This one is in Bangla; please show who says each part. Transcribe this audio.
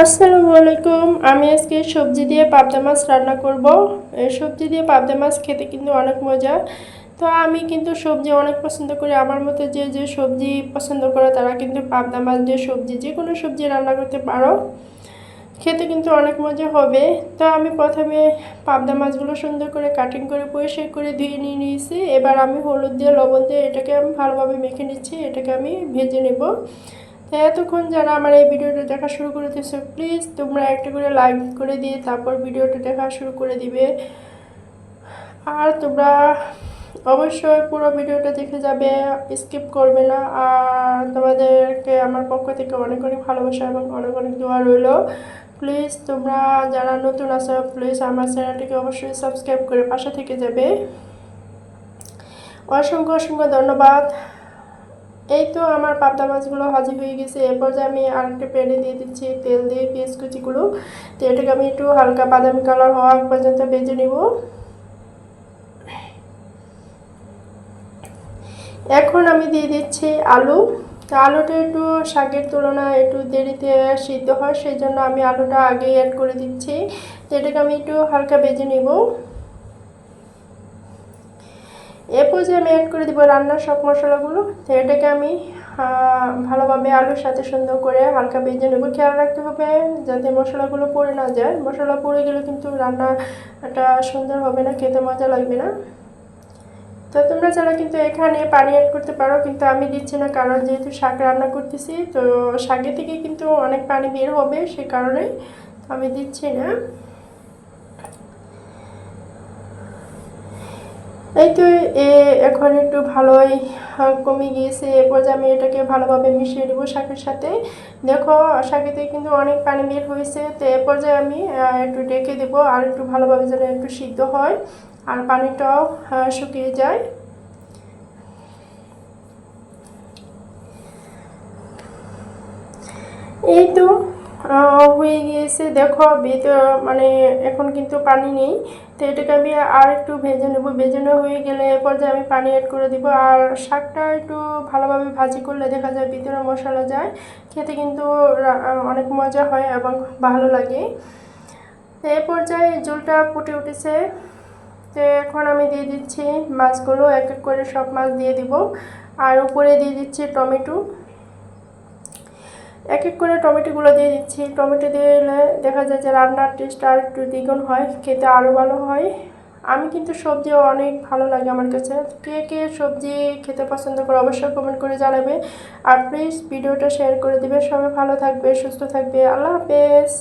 Speaker 1: আসসালামু আলাইকুম। আমি আজকে সবজি দিয়ে পাবদা মাছ রান্না করব। সবজি দিয়ে পাবদা মাছ খেতে কিন্তু অনেক মজা। তো আমি কিন্তু সবজি অনেক পছন্দ করি। আমার মতে যে যে সবজি পছন্দ করে তারা কিন্তু পাবদা মাছ দিয়ে সবজি, যে কোনো সবজি রান্না করতে পারো। খেতে কিন্তু অনেক মজা হবে। তো আমি প্রথমে পাবদা মাছগুলো সুন্দর করে কাটিং করে পরিষ্কার করে ধুয়ে নিয়ে নিয়েছি। এবার আমি হলুদ দিয়ে লবণ দিয়ে এটাকে আমি ভালোভাবে মেখে নিচ্ছি। এটাকে আমি ভেজে নেব। তো এতক্ষণ যারা আমার এই ভিডিওটা দেখা শুরু করে দিয়েছ প্লিজ তোমরা একটা করে লাইক করে দিয়ে তারপর ভিডিওটা দেখা শুরু করে দিবে। আর তোমরা অবশ্যই পুরো ভিডিওটা দেখে যাবে স্কিপ করবে না। আর তোমাদেরকে আমার পক্ষ থেকে অনেক অনেক ভালোবাসা এবং অনেক অনেক দোয়া রইল। প্লিজ তোমরা যারা নতুন আছো প্লিজ আমার চ্যানেলটিকে অবশ্যই সাবস্ক্রাইব করে পাশে থেকে যাবে। অসংখ্য অসংখ্য ধন্যবাদ। এই তো আমার পাবদা মাছগুলো হাজির হয়ে গেছে। এরপর যে আমি আরেকটা প্যানে দিয়ে দিচ্ছি, তেল দিয়ে পেঁয়াজ কুচিগুলো। তো এটাকে আমি একটু হালকা বাদামি কালার হওয়া পর্যন্ত ভেজে নিব। এখন আমি দিয়ে দিচ্ছি আলু। তো আলুটা একটু শাকের তুলনায় একটু দেরিতে সিদ্ধ হয়, সেই জন্য আমি আলুটা আগে অ্যাড করে দিচ্ছি। তো এটাকে আমি একটু হালকা ভেজে নিব। এরপর যে আমি অ্যাড করে দিব রান্নার সব মশলাগুলো। তো এটাকে আমি ভালোভাবে আলুর সাথে সুন্দর করে হালকা ভেজে নেব। খেয়াল রাখতে হবে যাতে মশলাগুলো পড়ে না যায়। মশলা পড়ে গেলে কিন্তু রান্নাটা সুন্দর হবে না, খেতে মজা লাগবে না। তো তোমরা যারা কিন্তু এখানে পানি অ্যাড করতে পারো, কিন্তু আমি দিচ্ছি না কারণ যেহেতু শাক রান্না করতেছি, তো শাকে থেকে কিন্তু অনেক পানি বের হবে সে কারণে আমি দিচ্ছি না। এই তো, এ এখন একটু ভালোই কমে গিয়েছে। এরপর যে আমি এটাকে ভালোভাবে মিশিয়ে দেবো শাকের সাথে। দেখো শাকেতে কিন্তু অনেক পানি বের হয়েছে। তো এরপর যে আমি একটু ডেকে দেবো আর একটু ভালোভাবে যেন একটু সিদ্ধ হয় আর পানিটাও শুকিয়ে যায়। এই তো হয়ে গিয়েছে। দেখো মানে এখন কিন্তু পানি নেই। তো এটাকে আমি আর একটু ভেজে নেব। ভেজে হয়ে গেলে এরপর যে আমি পানি অ্যাড করে দিব। আর শাকটা একটু ভালোভাবে ভাজি করলে দেখা যায় ভিতরে মশলা যায়। খেতে কিন্তু অনেক মজা হয় এবং ভালো লাগে। এই পর্যায়ে জলটা ফুটে উঠেছে। তো এখন আমি দিয়ে দিচ্ছি মাছগুলো। এক এক করে সব মাছ দিয়ে দিব। আর উপরে দিয়ে দিচ্ছি টমেটো। এক এক করে টমেটোগুলো দিয়ে দিচ্ছি। টমেটো দিলে দেখা যায় যে রান্নার টেস্ট আর একটু দ্বিগুণ হয়, খেতে আরও ভালো হয়। আমি কিন্তু সবজি অনেক ভালো লাগে আমার কাছে। কে কে সবজি খেতে পছন্দ করে অবশ্যই কমেন্ট করে জানাবে। আর প্লিজ ভিডিওটা শেয়ার করে দেবে। সবাই ভালো থাকবে, সুস্থ থাকবে। আল্লাহ হাফেজ।